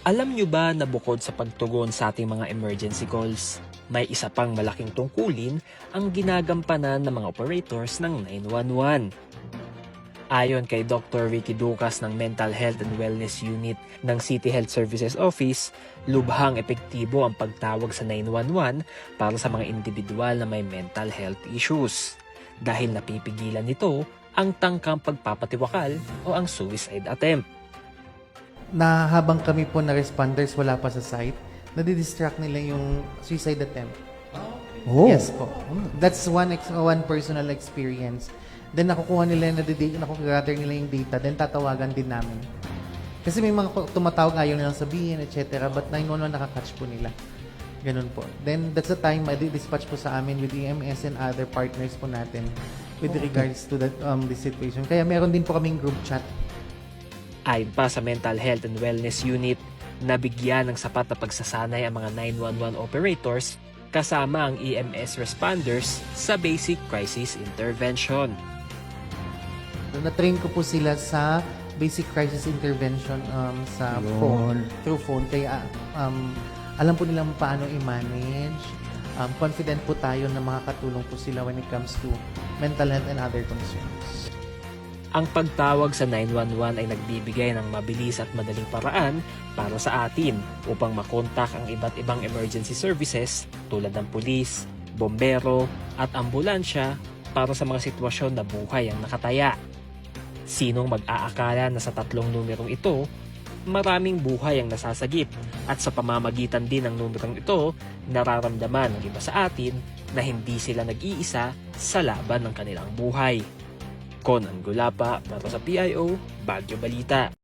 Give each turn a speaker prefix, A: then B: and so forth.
A: Alam nyo ba na bukod sa pagtugon sa ating mga emergency calls, may isa pang malaking tungkulin ang ginagampanan ng mga operators ng 911. Ayon kay Dr. Ricky Ducas ng Mental Health and Wellness Unit ng City Health Services Office, lubhang epektibo ang pagtawag sa 911 para sa mga individual na may mental health issues dahil napipigilan nito ang tangkang pagpapatiwakal o ang suicide attempt.
B: Na habang kami po na responders wala pa sa site, nadidistract nila yung suicide attempt.
C: Oh.
B: Yes po. That's one ex- one personal experience. Then nakukuha nila, nadidi- nakukugather nila yung data, then tatawagan din namin. Kasi may mga ko- tumatawag ayaw nilang sabihin, etc. But 911 nakakatch po nila. Ganun po. Then that's the time madi-dispatch po sa amin with EMS and other partners po natin with regards to that um this situation. Kaya meron din po kaming group chat
A: Ayon pa sa Mental Health and Wellness Unit, nabigyan ng sapat na pagsasanay ang mga 911 operators kasama ang EMS responders sa basic crisis intervention.
B: Na-train ko po sila sa basic crisis intervention um, sa
C: Yun.
B: phone, through phone. Kaya um, alam po nilang paano i-manage. Um, confident po tayo na makakatulong po sila when it comes to mental health and other concerns.
A: Ang pagtawag sa 911 ay nagbibigay ng mabilis at madaling paraan para sa atin upang makontak ang iba't ibang emergency services tulad ng pulis, bombero at ambulansya para sa mga sitwasyon na buhay ang nakataya. Sinong mag-aakala na sa tatlong numerong ito, maraming buhay ang nasasagip at sa pamamagitan din ng numerong ito, nararamdaman ng iba sa atin na hindi sila nag-iisa sa laban ng kanilang buhay. Conan Gulapa para sa PIO, Bagyo Balita.